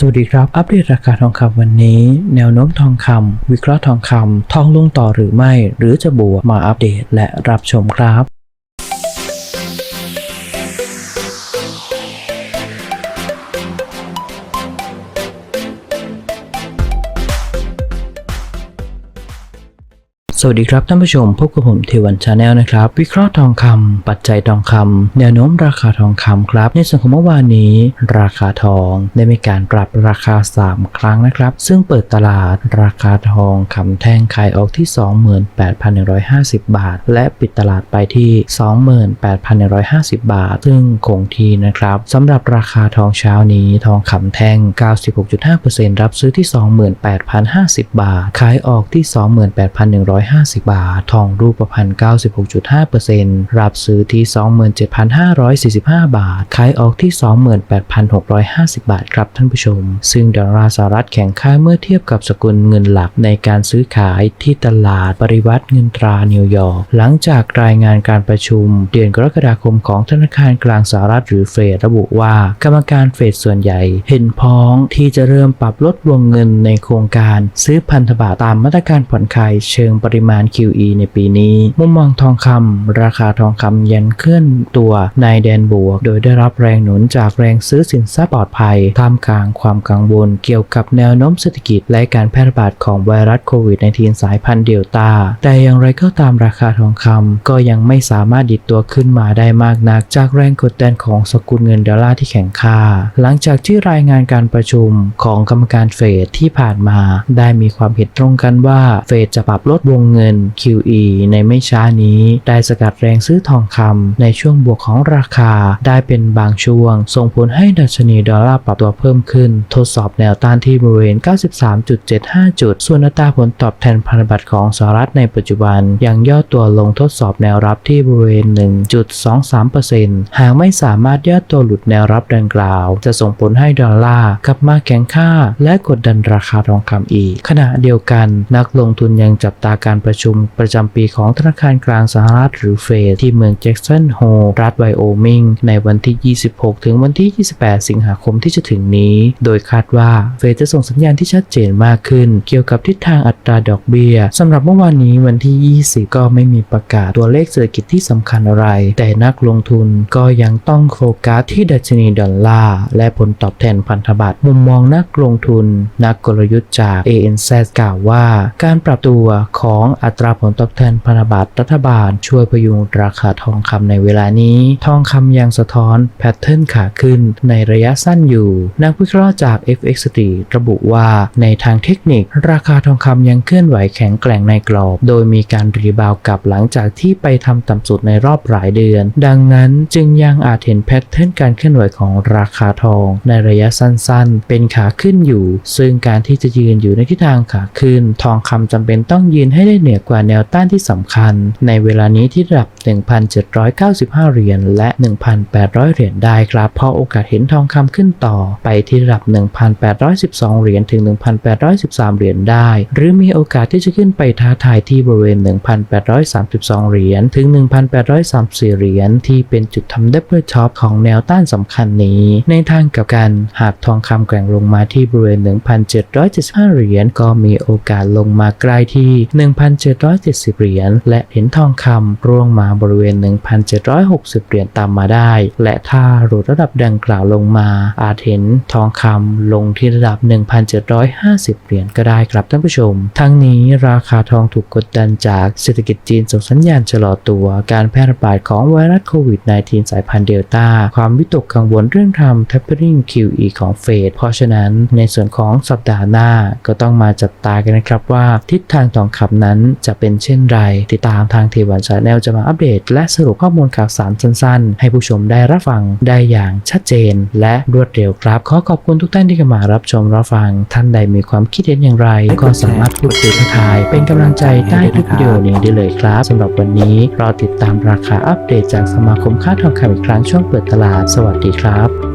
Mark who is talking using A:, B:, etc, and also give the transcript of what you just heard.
A: สวัสดีครับ อัปเดตราคาทองคำวันนี้ แนวโน้มทองคำวิเคราะห์ทองคำทองลงต่อหรือไม่ หรือจะบวกมาอัปเดตและรับชมครับ สวัสดีครับท่านผู้ชมพบกับผมเทวันชาแนลนะครับ วิเคราะห์ทองคำปัจจัยทองคำแนวโน้มราคาทองคำครับ ในส่วนของเมื่อวานนี้ ราคาทองได้มีการปรับราคา 3 ครั้งนะครับ ซึ่งเปิดตลาดราคาทองคำแท่งขายออกที่ 28,150 บาท และปิดตลาดไปที่ 28,150 บาท ซึ่งคงที่นะครับสำหรับราคาทองเช้านี้ทองคำแท่ง 96.5%รับซื้อที่ 28,050 บาท ขายออกที่28,150 บาท ทองรูปพรรณ96.5%รับซื้อที่ 27,545 บาท ขายออกที่ 28,650 บาทครับท่านผู้ชม ซึ่งดอลลาร์สหรัฐแข็งค่าเมื่อเทียบกับสกุลเงินหลักในการซื้อขายที่ตลาดปริวัติเงินตรานิวยอร์ก หลังจากรายงานการประชุม เดือนกรกฎาคมของธนาคารกลางสหรัฐหรือเฟดระบุว่า กรรมการเฟดส่วนใหญ่ เห็นพ้องที่จะเริ่มปรับลดวงเงินในโครงการซื้อพันธบัตรตามมาตรการผ่อนคลายเชิงปริมาณ QE ในปีนี้ มุมมองทองคำราคาทองคำยันเคลื่อนตัวในแดนบวก โดยได้รับแรงหนุนจากแรงซื้อสินทรัพย์ปลอดภัย ท่ามกลางความกังวลเกี่ยวกับแนวโน้มเศรษฐกิจ และการแพร่ระบาดของไวรัสโควิด -19 สายพันธุ์เดลต้า แต่อย่างไรก็ตามราคาทองคำก็ยังไม่สามารถดิดตัวขึ้นมาได้มากนัก จากแรงกดดันของสกุลเงินดอลลาร์ที่แข็งค่า หลังจากที่รายงานการประชุมของกรรมการเฟดที่ผ่านมา ได้มีความเห็นตรงกันว่าเฟดจะปรับลดวงเงิน QE ในไม่ช้านี้ ได้สกัดแรงซื้อทองคำในช่วงบวกของราคาได้เป็นบางช่วง ส่งผลให้ดัชนีดอลลาร์ปรับตัวเพิ่มขึ้น ทดสอบแนวต้านที่บริเวณ 93.75 จุด ส่วนอัตราผลตอบแทนพันธบัตรของสหรัฐในปัจจุบัน ยังย่อตัวลงทดสอบแนวรับที่บริเวณ 1.23%หากไม่สามารถย่อตัวหลุดแนวรับดังกล่าว จะส่งผลให้ดอลลาร์กลับมาแข็งค่า และกดดันราคาทองคำอีก ขณะเดียวกันนักลงทุนยังจับตาการการประชุมประจำปีของธนาคารกลางสหรัฐหรือเฟดที่เมืองแจ็กสันโฮรัฐไวโอมิงในวันที่ 26 ถึงวันที่ 28 สิงหาคมที่จะถึงนี้ โดยคาดว่าเฟดจะส่งสัญญาณที่ชัดเจนมากขึ้น เกี่ยวกับทิศทางอัตราดอกเบี้ยสำหรับเมื่อวานนี้วันที่ 20 ก็ไม่มีประกาศตัวเลขเศรษฐกิจที่สำคัญอะไร แต่นักลงทุนก็ยังต้องโฟกัสที่ดัชนีดอลลาร์และผลตอบแทนพันธบัตรมุมมองนักลงทุน นักกลยุทธ์จาก ANZ กล่าวว่า การปรับตัวของอัตราผลตอบแทนพันธบัตรรัฐบาล ช่วยพยุงราคาทองคำในเวลานี้ ทองคำยังสะท้อนแพทเทิร์นขาขึ้นในระยะสั้นอยู่ นักวิเคราะห์จาก FX Street ระบุว่าในทางเทคนิค ราคาทองคำยังเคลื่อนไหวแข็งแกร่งในกรอบ โดยมีการรีบาวกลับหลังจากที่ไปทำต่ำสุดในรอบหลายเดือน ดังนั้นจึงยังอาจเห็นแพทเทิร์นการเคลื่อนไหวของราคาทอง ในระยะสั้นๆ เป็นขาขึ้นอยู่ ซึ่งการที่จะยืนอยู่ในทิศทางขาขึ้น ทองคำจำเป็นต้องยืนให้ได้เหนือกว่าแนวต้านที่สำคัญ ในเวลานี้ที่ระดับ 1,795 เหรียญและ 1,800 เหรียญได้ครับ เพราะโอกาสเห็นทองคำขึ้นต่อไปที่ระดับ 1,812 เหรียญถึง 1,813 เหรียญได้ หรือมีโอกาสที่จะขึ้นไปท้าทายที่บริเวณ 1,832 เหรียญถึง 1,834 เหรียญที่เป็นจุดทำดับเบิลท็อปของแนวต้านสำคัญนี้ ในทางกับกันหากทองคำแกว่งลงมาที่บริเวณ 1,775 เหรียญก็มีโอกาสลงมาใกล้ที่1,770 เหรียญ และเห็นทองคำร่วงมาบริเวณ 1,760 เหรียญตามมาได้ และถ้าหลุดระดับดังกล่าวลงมา อาจเห็นทองคำลงที่ระดับ 1,750 เหรียญก็ได้ครับท่านผู้ชม ทั้งนี้ราคาทองถูกกดดันจากเศรษฐกิจจีนส่งสัญญาณชะลอตัว การแพร่ระบาดของไวรัสโควิด -19 สายพันธุ์เดลต้า ความวิตกกังวลเรื่องทำ tapering QE ของเฟด เพราะฉะนั้นในส่วนของสัปดาห์หน้าก็ต้องมาจับตากันนะครับว่าทิศทางทองคำนั้นจะเป็นเช่นไร ติดตามทางเทวันชาแนลจะมาอัปเดต และสรุปข้อมูลข่าวสารสั้นๆ ให้ผู้ชมได้รับฟังได้อย่างชัดเจน และรวดเร็วครับ ขอขอบคุณทุกท่านที่เข้ามารับชมรับฟัง ท่านใดมีความคิดเห็นอย่างไร ก็สามารถพูดคุยทักทาย เป็นกำลังใจใต้ทุกวิดีโอนี้ได้เลยครับสำหรับวันนี้รอติดตามราคาอัปเดตจากสมาคมค้าทองคำอีกครั้งช่วงเปิดตลาดสวัสดีครับ